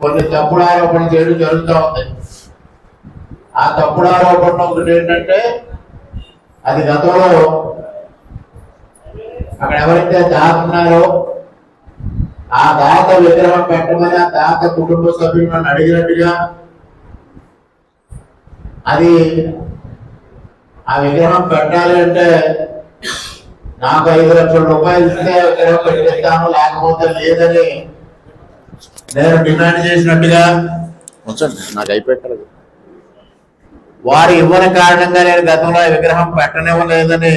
కొన్ని తప్పుడు ఆరోపణలు చేయడం జరుగుతూ ఉంది. ఆ తప్పుడు ఆరోపణ ఒకటి ఏంటంటే అది గతంలో అక్కడ ఎవరైతే దాత ఉన్నారో ఆ దాత విగ్రహం పెట్టమని ఆ దాత కుటుంబ సభ్యులు నన్ను అడిగినట్టుగా అది ఆ విగ్రహం పెట్టాలి అంటే నాకు ఐదు లక్షల రూపాయలు ఇస్తే విగ్రహం పెట్టిస్తాను లేకపోతే లేదని నేను డిమాండ్ చేసినట్టుగా నాకు అయిపోయారు వారు ఇవ్వని కారణంగా నేను గతంలో విగ్రహం పెట్టనివ్వలేదని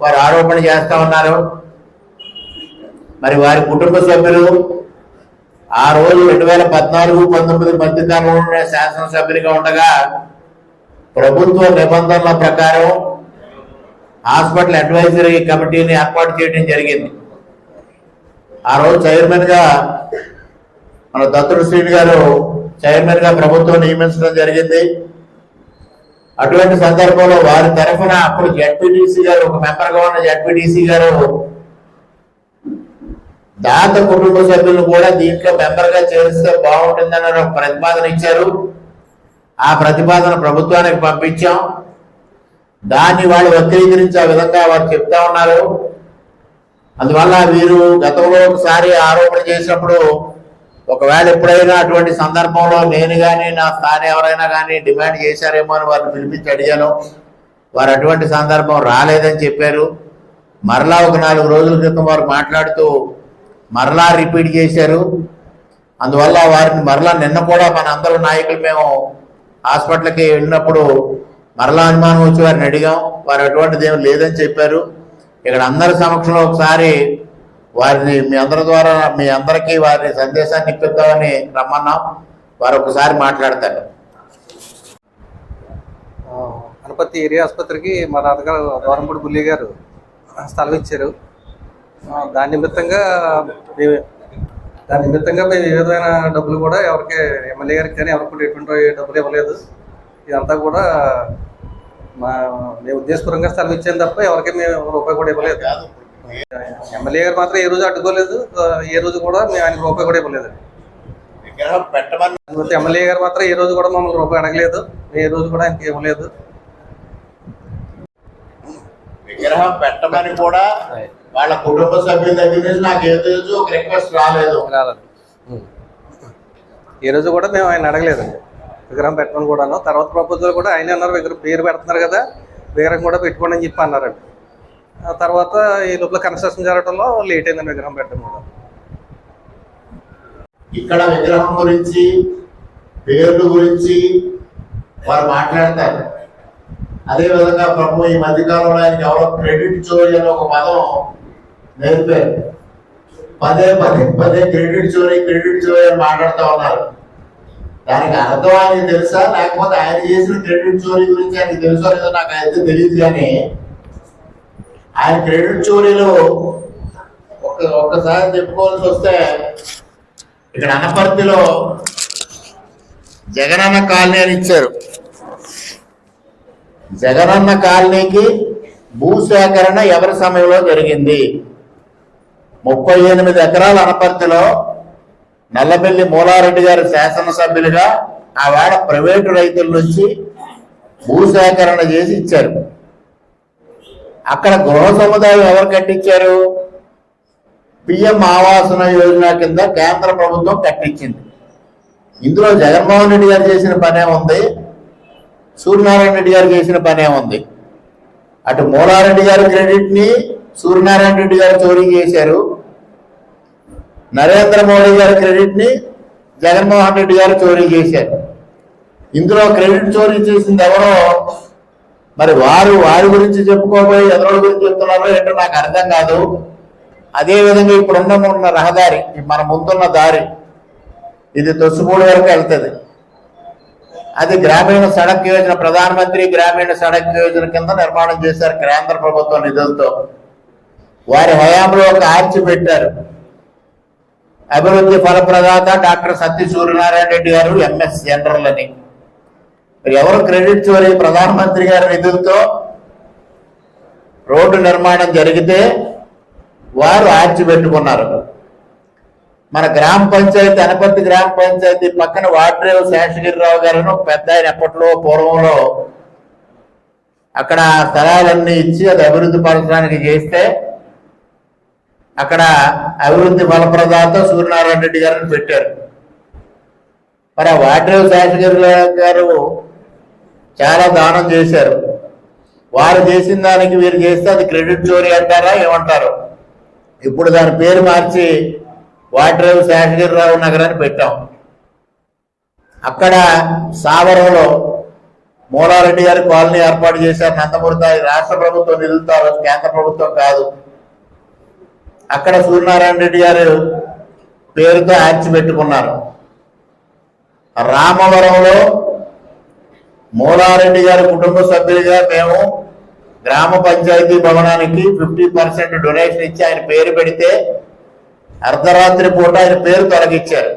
వారు ఆరోపణ చేస్తా ఉన్నారు. మరి వారి కుటుంబ సభ్యులు ఆ రోజు రెండు వేల పద్నాలుగు పంతొమ్మిది మధ్య కాలంలో నేను శాసనసభ్యునిగా ఉండగా ప్రభుత్వ నిబంధనల ప్రకారం హాస్పిటల్ అడ్వైజరీ కమిటీని ఏర్పాటు చేయడం జరిగింది. ఆ రోజు చైర్మన్గా మన దత్తుడు శ్రీని గారు చైర్మన్గా ప్రభుత్వం నియమించడం జరిగింది. అటువంటి సందర్భంలో వారి తరఫున అప్పుడు జడ్పీటీసీ గారు ఒక మెంబర్గా ఉన్న జడ్పీటీసీ గారు దాత కుటుంబ సభ్యులను కూడా దీంట్లో మెంబర్గా చేరిస్తే బాగుంటుందని ఒక ప్రతిపాదన ఇచ్చారు. ఆ ప్రతిపాదన ప్రభుత్వానికి పంపించాం. దాన్ని వాళ్ళు వక్రీకరించి ఆ విధంగా వారు చెప్తా ఉన్నారు. అందువల్ల వీరు గతంలో ఒకసారి ఆరోపణ చేసినప్పుడు ఒకవేళ ఎప్పుడైనా అటువంటి సందర్భంలో నేను కానీ నా స్థానం ఎవరైనా కానీ డిమాండ్ చేశారేమో అని వారిని పిలిపించి అడిగాను. వారు అటువంటి సందర్భం రాలేదని చెప్పారు. మరలా ఒక నాలుగు రోజుల క్రితం వారు మాట్లాడుతూ మరలా రిపీట్ చేశారు. అందువల్ల వారిని మరలా నిన్న కూడా మన అందరూ నాయకులు మేము హాస్పిటల్కి వెళ్ళినప్పుడు మరలా అనుమానం వచ్చి వారిని అడిగాం. వారు అటువంటిది ఏం లేదని చెప్పారు. ఇక్కడ అందరి సమక్షంలో ఒకసారి వారిని మీ అందరి ద్వారా మీ అందరికీ వారి సందేశాన్ని ఇప్పిద్దామని రమ్మన్నాం. వారు ఒకసారి మాట్లాడతారు. అనపర్తి ఏరియా ఆసుపత్రికి మా నాన్నగారు దూరంపూడి బుల్లి గారు స్థలం ఇచ్చారు. దాని నిమిత్తంగా దాని నిమిత్తంగా మేము ఏ విధమైన డబ్బులు కూడా ఎవరికి ఎమ్మెల్యే గారికి కానీ ఎవరికి కూడా ఎటువంటి డబ్బులు ఇవ్వలేదు. ఇదంతా కూడా మా మేము ఉద్దేశపూర్వకంగా స్థలం ఇచ్చాను తప్ప ఎవరికి మేము రూపాయి కూడా ఇవ్వలేదు. ఎమ్మెల్యే గారు మాత్రం ఏ రోజు అడ్డుకోలేదు. ఏ రోజు కూడా మేము ఆయనకు రూపాయి కూడా ఇవ్వలేదు. విగ్రహం పెట్టమని ఎమ్మెల్యే గారు మాత్రం ఏ రోజు కూడా మమ్మల్ని రూపాయి అడగలేదు. ఏ రోజు కూడా ఆయనకి ఇవ్వలేదు. విగ్రహం పెట్టమని కూడా వాళ్ళ కుటుంబ సభ్యుల దగ్గర నుంచి నాకు ఏ రోజు ఒక రిక్వెస్ట్ రాలేదు. రాలేదు. ఈ రోజు కూడా మేము ఆయన అడగలేదండి విగ్రహం పెట్టమని కూడాను. తర్వాత ప్రపోజల్ కూడా ఆయన అన్నారు. విగ్రహం పేరు పెడుతున్నారు కదా. విగ్రహం కూడా పెట్టుకోండి అని చెప్పి అన్నారండి. తర్వాత ఈ లోపల కన్స్ట్రక్షన్ జరగడంలో లేట్ అయిందని విగ్రహం పెట్టడం కూడా. ఇక్కడ విగ్రహం గురించి పేర్లు గురించి వారు మాట్లాడతారు. అదే విధంగా ప్రభు ఈ మధ్యకాలంలో ఆయనకి ఎవరో క్రెడిట్ చోరీ అని ఒక పదం నేర్పారు. పదే పదే పదే క్రెడిట్ చోరీ క్రెడిట్ చోరీ అని మాట్లాడుతూ ఉన్నారు. దానికి అర్థం ఆయనకి తెలుసా? లేకపోతే ఆయన చేసిన క్రెడిట్ చోరీ గురించి ఆయనకి తెలుసో? లేదో నాకు అయితే తెలియదు కానీ ఆయన క్రెడిట్ చోరీలో ఒక ఒక్కసారి చెప్పుకోవాల్సి వస్తే ఇక్కడ అనపర్తిలో జగనన్న కాలనీ అని ఇచ్చారు. జగనన్న కాలనీకి భూసేకరణ ఎవరి సమయంలో జరిగింది? ముప్పై ఎనిమిది ఎకరాల అనపర్తిలో నల్లబెల్లి మూలారెడ్డి గారి శాసనసభ్యులుగా ఆ వేళ ప్రైవేటు రైతుల నుంచి భూసేకరణ చేసి ఇచ్చారు. అక్కడ గృహ సముదాయం ఎవరు కట్టించారు? పిఎం ఆవాసన యోజన కింద కేంద్ర ప్రభుత్వం కట్టించింది. ఇందులో జగన్మోహన్ రెడ్డి గారు చేసిన పనే ఉంది. సూర్యనారాయణ రెడ్డి గారు చేసిన పనే ఉంది. అటు మూలారెడ్డి గారి క్రెడిట్ని సూర్యనారాయణ రెడ్డి గారు చోరీ చేశారు. నరేంద్ర మోడీ గారి క్రెడిట్ని జగన్మోహన్ రెడ్డి గారు చోరీ చేశారు. ఇందులో క్రెడిట్ చోరీ చేసింది ఎవరో మరి వారు వారి గురించి చెప్పుకోబోయి ఎవరి గురించి చెప్తున్నారో ఏంటో నాకు అర్థం కాదు. అదేవిధంగా ఇప్పుడు ఇప్పుడున్న ఉన్న రహదారి మన ముందున్న దారి ఇది తొసుపూడి వరకు వెళ్తుంది. అది గ్రామీణ సడక్ యోజన ప్రధానమంత్రి గ్రామీణ సడక్ యోజన కింద నిర్మాణం చేశారు కేంద్ర ప్రభుత్వ నిధులతో. వారి హయాంలో ఒక ఆర్చి పెట్టారు. అభివృద్ధి ఫలప్రదాత doctor Satya Suryanarayana Reddy garu MS general అని. ఎవరు క్రెడిట్ చోరీ ప్రధానమంత్రి గారి నిధులతో రోడ్డు నిర్మాణం జరిగితే వారు ఆర్చి పెట్టుకున్నారు. మన గ్రామ పంచాయతీ అనపర్తి గ్రామ పంచాయతీ పక్కన వాడ్రేవు శేషగిరిరావు గారు పెద్ద ఆయన ఎప్పట్లో పూర్వంలో అక్కడ స్థలాలన్నీ ఇచ్చి అది అభివృద్ధి పరచడానికి చేస్తే అక్కడ అభివృద్ధి ఫలప్రదాత సూర్యనారాయణ రెడ్డి గారిని పెట్టారు. మరి ఆ వాడ్రేవు శేషగిరిరావు గారు చాలా దానం చేశారు. వారు చేసిన దానికి వీరు చేస్తే అది క్రెడిట్ చోరీ అంటారా ఏమంటారు? ఇప్పుడు దాని పేరు మార్చి వాడ్రేవు శేషగిరిరావు నగర్ అని పెట్టాం. అక్కడ సావరంలో మూలారెడ్డి గారి కాలనీ ఏర్పాటు చేశారు. నందమూరి రాష్ట్ర ప్రభుత్వం నిధులతో కేంద్ర ప్రభుత్వం కాదు. అక్కడ సూర్యనారాయణ రెడ్డి గారు పేరుతో ఆర్చి పెట్టుకున్నారు. రామవరంలో మూలారెడ్డి గారి కుటుంబ సభ్యులుగా మేము గ్రామ పంచాయతీ భవనానికి ఫిఫ్టీ పర్సెంట్ డొనేషన్ ఇచ్చి ఆయన పేరు పెడితే అర్ధరాత్రి పూట ఆయన పేరు తొలగించారు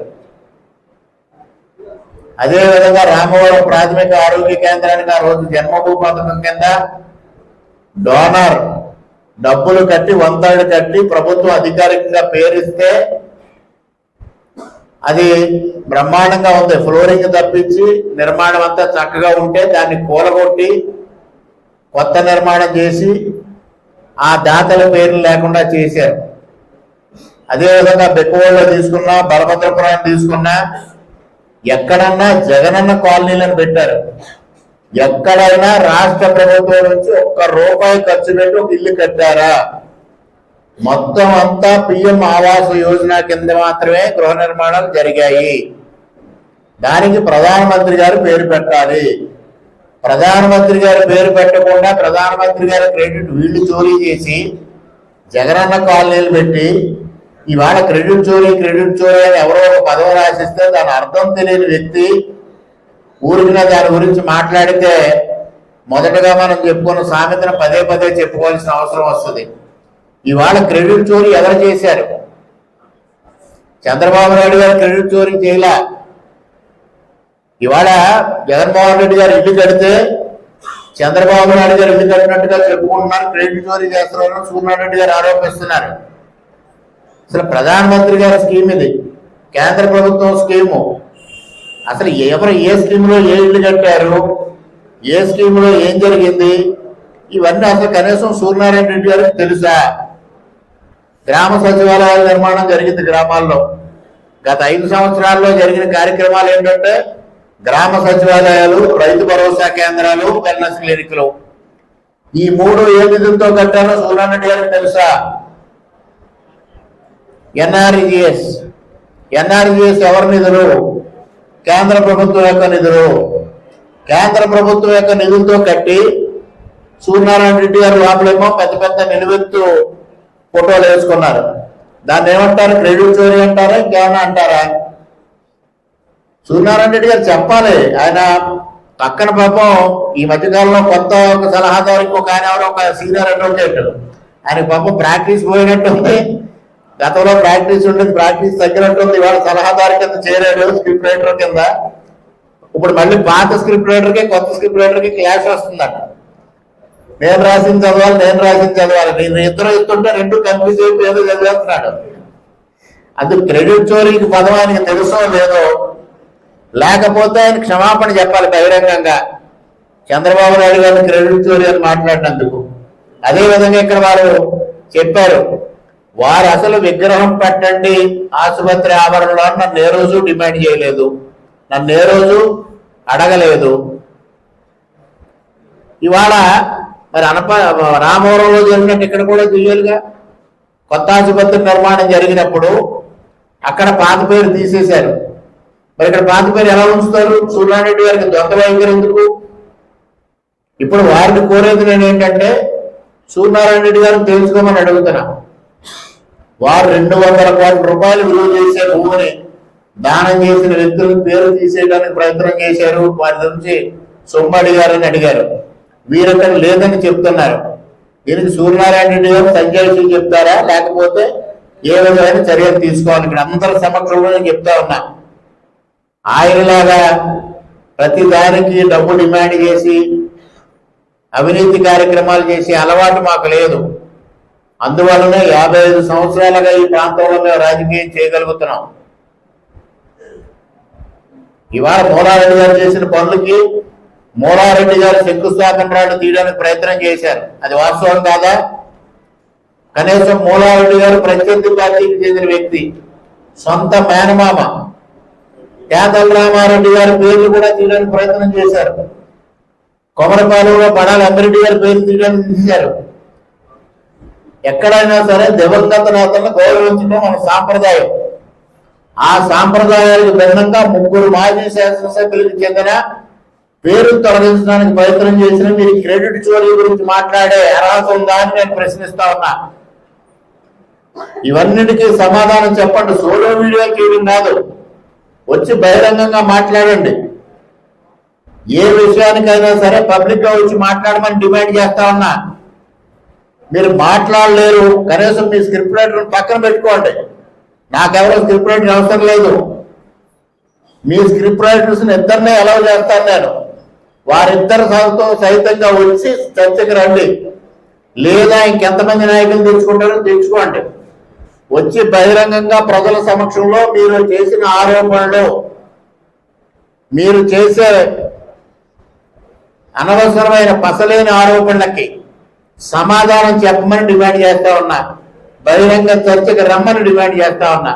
అదే విధంగా రామవరం ప్రాథమిక ఆరోగ్య కేంద్రానికి ఆ రోజు జన్మభూ పథకం కింద డోనర్ డబ్బులు కట్టి వంతాడు కట్టి ప్రభుత్వం అధికారికంగా పేరిస్తే అది బ్రహ్మాండంగా ఉంది. ఫ్లోరింగ్ తప్పించి నిర్మాణం అంతా చక్కగా ఉంటే దాన్ని కూలగొట్టి కొత్త నిర్మాణం చేసి ఆ దాతల పేర్లు లేకుండా చేశారు. అదేవిధంగా బెక్కువలో తీసుకున్నా బలభద్రపురం తీసుకున్నా ఎక్కడన్నా జగనన్న కాలనీలను పెట్టారు. ఎక్కడైనా రాష్ట్ర ప్రభుత్వం నుంచి ఒక్క రూపాయి ఖర్చు పెట్టి ఒక ఇల్లు కట్టారా? మొత్తం అంతా పిఎం ఆవాస్ యోజన కింద మాత్రమే గృహ నిర్మాణాలు జరిగాయి. దానికి ప్రధానమంత్రి గారు పేరు పెట్టాలి. ప్రధానమంత్రి గారు పేరు పెట్టకుండా ప్రధానమంత్రి గారి క్రెడిట్ వీళ్ళు చోరీ చేసి జగనన్న కాలనీలు పెట్టి ఇవాళ క్రెడిట్ చోరీ క్రెడిట్ చోరీ అని ఎవరో ఒక పదవి రాసిస్తే దాని అర్థం తెలియని వ్యక్తి ఊరికిన దాని గురించి మాట్లాడితే మొదటగా మనం చెప్పుకున్న సామెతను పదే పదే చెప్పుకోవాల్సిన అవసరం వస్తుంది. ఇవాళ క్రెడిట్ చోరీ ఎవరు చేశారు? చంద్రబాబు నాయుడు గారు క్రెడిట్ చోరీ చేయలే. ఇవాళ జగన్మోహన్ రెడ్డి గారు ఇల్లు కడితే చంద్రబాబు నాయుడు గారు ఇల్లు కట్టినట్టుగా చెప్పుకుంటున్నారు క్రెడిట్ చోరీ చేస్తున్నారు సూర్యనారాయణ గారు ఆరోపిస్తున్నారు. అసలు ప్రధానమంత్రి గారి స్కీమ్ ఇది కేంద్ర ప్రభుత్వం స్కీము. అసలు ఎవరు ఏ స్కీమ్లో ఏ ఇల్లు కట్టారు ఏ స్కీమ్లో ఏం జరిగింది? ఇవన్నీ అసలు కనీసం సూర్యనారాయణ రెడ్డి గారికి తెలుసా? గ్రామ సచివాలయాల నిర్మాణం జరిగింది గ్రామాల్లో. గత ఐదు సంవత్సరాల్లో జరిగిన కార్యక్రమాలు ఏంటంటే గ్రామ సచివాలయాలు రైతు భరోసా కేంద్రాలు వెల్నెస్ క్లినిక్లు ఈ మూడు ఏ నిధులతో కట్టారో సూర్యారెడ్డి గారికి తెలుసా? ఎన్ఆర్జిఎస్. ఎన్ఆర్జిఎస్ ఎవరి నిధులు? కేంద్ర ప్రభుత్వం యొక్క నిధులు. కేంద్ర ప్రభుత్వం యొక్క నిధులతో కట్టి సూర్యనారాయణ రెడ్డి గారు లోపలేమో పెద్ద పెద్ద నిలువెత్తు ఫోటోలు వేసుకున్నారు. దాన్ని ఏమంటారు? క్రెడిట్ చోరీ అంటారా? ఇంకేమన్నా అంటారా? సూర్యనారాయణ రెడ్డి గారు చెప్పాలి. ఆయన పక్కన పాపం ఈ మధ్యకాలంలో కొత్త ఒక సలహాదారు ఇంకొక ఆయన ఎవరో ఒక సీనియర్ అడ్వకేట్. ఆయన పాపం ప్రాక్టీస్ పోయినట్టు ఉంది. గతంలో ప్రాక్టీస్ ఉండేది ప్రాక్టీస్ తగ్గినట్టు ఉంది. ఇవాళ సలహాదారు కింద చేరాడు స్క్రిప్ట్ రైటర్ కింద. ఇప్పుడు మళ్ళీ పాత స్క్రిప్ట్ రైటర్కి కొత్త స్క్రిప్ట్ రైటర్కి క్లాష్ వస్తుందట. నేను రాసింది చదవాలి నేను రాసింది చదవాలి. నేను ఇద్దరు ఇస్తుంటే రెండు కన్ఫ్యూజ్ అయిపోయి ఏదో చదివేస్తున్నాడు. అది క్రెడిట్ చోరీకి పదం ఆయనకి తెలుసో లేదో లేకపోతే ఆయన క్షమాపణ చెప్పాలి బహిరంగంగా. చంద్రబాబు నాయుడు గారిని క్రెడిట్ చోరీ అని మాట్లాడినందుకు. అదే విధంగా ఇక్కడ వారు చెప్పారు వారు అసలు విగ్రహం పెట్టండి ఆసుపత్రి ఆవరణలో నన్ను ఏ రోజు డిమాండ్ చేయలేదు. నన్ను ఏ రోజు అడగలేదు. ఇవాళ మరి అనప రామవరంలో జరిగినట్టు ఇక్కడ కూడా చేయాలిగా కొత్త ఆసుపత్రి నిర్మాణం జరిగినప్పుడు అక్కడ పాత పేరు తీసేశారు. మరి ఇక్కడ పాత పేరు ఎలా ఉంచుతారు? సూర్యారెడ్డి గారికి దొంగ వైఖరి ఎందుకు? ఇప్పుడు వారిని కోరేది నేను ఏంటంటే సూర్యనారాయణ రెడ్డి గారిని తెలుసుకోమని అడుగుతున్నా. వారు రెండు వందల కోట్ల రూపాయలు విలువ చేసే భూమిని దానం చేసిన వ్యక్తులకు పేరు తీసేయడానికి ప్రయత్నం చేశారు. వారి నుంచి సొమ్ము అడిగారని అడిగారు. వీరక్కడ లేదని చెప్తున్నారు. దీనికి సూర్యనారాయణ రెడ్డి గారు సంజయ్ చెప్తారా? లేకపోతే ఏ విధమైన చర్యలు తీసుకోవాలి? ఇక్కడ అందరి సమక్షంలో నేను చెప్తా ఉన్నా. ఆయనలాగా ప్రతి దానికి డబ్బు డిమాండ్ చేసి అవినీతి కార్యక్రమాలు చేసే అలవాటు మాకు లేదు. అందువల్లనే యాభై ఐదు సంవత్సరాలుగా ఈ ప్రాంతంలో మేము రాజకీయం చేయగలుగుతున్నాం. ఇవాళ మూలారెడ్డి గారు చేసిన పనులకి మూలారెడ్డి గారు శంకుస్థాపన రాళ్ళు తీయడానికి ప్రయత్నం చేశారు. అది వాస్తవం కాదా? కనీసం మూలారెడ్డి గారు ప్రత్యర్థి పార్టీకి చెందిన వ్యక్తి సొంత మేనమామ కేతల రామారెడ్డి గారి పేర్లు కూడా తీయడానికి ప్రయత్నం చేశారు. కొమరపాలెంలో బడాలి అమ్మిరెడ్డి గారి పేరు తీయడానికి తీశారు. ఎక్కడైనా సరే దివంగత నేతలను గౌరవించడం మన సాంప్రదాయం. ఆ సాంప్రదాయాలకు భిన్నంగా ముగ్గురు మాజీ శాసనసభ్యులకు చెందిన పేరు తొలగించడానికి ప్రయత్నం చేసిన మీరు క్రెడిట్ చోరీ గురించి మాట్లాడే అర్హత ఉందా అని నేను ప్రశ్నిస్తా ఉన్నా. ఇవన్నిటికీ సమాధానం చెప్పండి. సోలో వీడియో తీయడం కాదు. వచ్చి బహిరంగంగా మాట్లాడండి. ఏ విషయానికైనా సరే పబ్లిక్గా వచ్చి మాట్లాడమని డిమాండ్ చేస్తా ఉన్నా. మీరు మాట్లాడలేరు. కనీసం మీ స్క్రిప్ట్ రైటర్ పక్కన పెట్టుకోండి. నాకెవరో స్క్రిప్ట్ రైటర్ అవసరం లేదు. మీ స్క్రిప్ట్ రైటర్స్ ఇద్దరినే అలౌ చేస్తాను నేను. వారిద్దరు సహతో సహితంగా వచ్చి చర్చకు రండి. లేదా ఇంకెంతమంది నాయకులు తెచ్చుకుంటారో తెచ్చుకోండి. వచ్చి బహిరంగంగా ప్రజల సమక్షంలో మీరు చేసిన ఆరోపణలు మీరు చేసే అనవసరమైన పసలేని ఆరోపణలకి సమాధానం చెప్పమని డిమాండ్ చేస్తా ఉన్నా. బహిరంగ చర్చకు రమ్మని డిమాండ్ చేస్తా ఉన్నా.